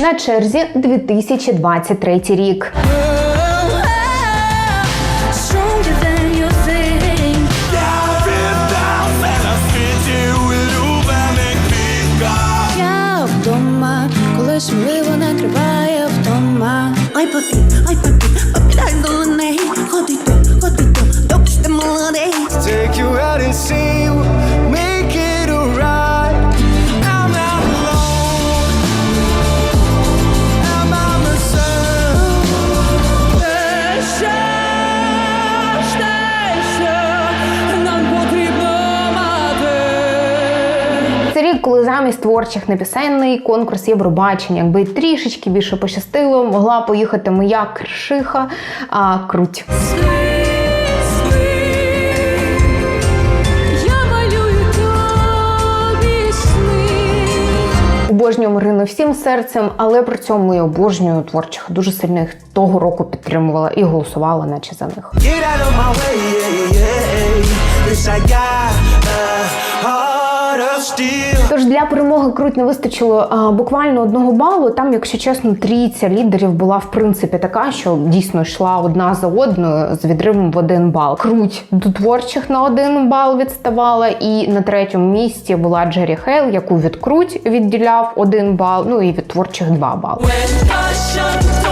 На черзі 2023 рік. Сміливо накриває вдома. Ой, папі, ой, папі, папі, дай долоней. Ходи то, ходи то, доки ти молодий. Take you out and see, Коли замість творчих на пісенний конкурс Євробачення, якби трішечки більше пощастило, могла поїхати моя кршиха а, круть. Я. Обожнюю Марину всім серцем, але при цьому і обожнюю творчих. Дуже сильно їх того року підтримувала і голосувала, наче за них. Тож для перемоги круть не вистачило а, буквально одного балу. Там, якщо чесно, трійця лідерів була в принципі така, що дійсно йшла одна за одною з відривом в один бал. Круть до творчих на один бал відставала, і на третьому місці була Джері Хейл, яку від круть відділяв один бал, ну і від творчих два бали. When I shut